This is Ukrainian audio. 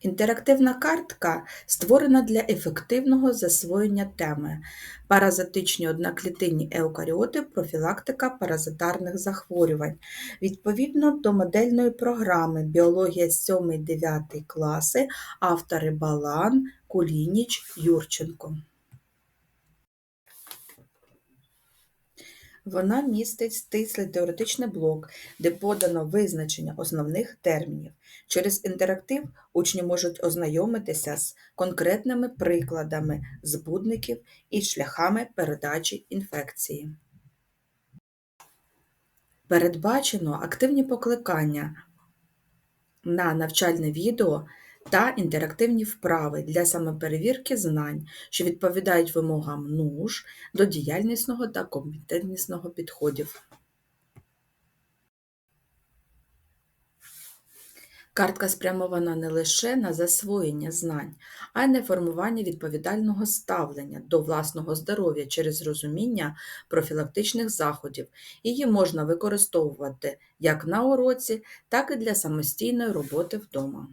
Інтерактивна картка створена для ефективного засвоєння теми «Паразитичні одноклітинні еукаріоти. Профілактика паразитарних захворювань» відповідно до модельної програми «Біологія 7-9 класи», автори Балан, Кулініч, Юрченко. Вона містить стислий теоретичний блок, де подано визначення основних термінів. Через інтерактив учні можуть ознайомитися з конкретними прикладами збудників і шляхами передачі інфекції. Передбачено активні покликання на навчальне відео та інтерактивні вправи для самоперевірки знань, що відповідають вимогам НУШ до діяльнісного та компетентнісного підходів. Картка спрямована не лише на засвоєння знань, а й на формування відповідального ставлення до власного здоров'я через розуміння профілактичних заходів. Її можна використовувати як на уроці, так і для самостійної роботи вдома.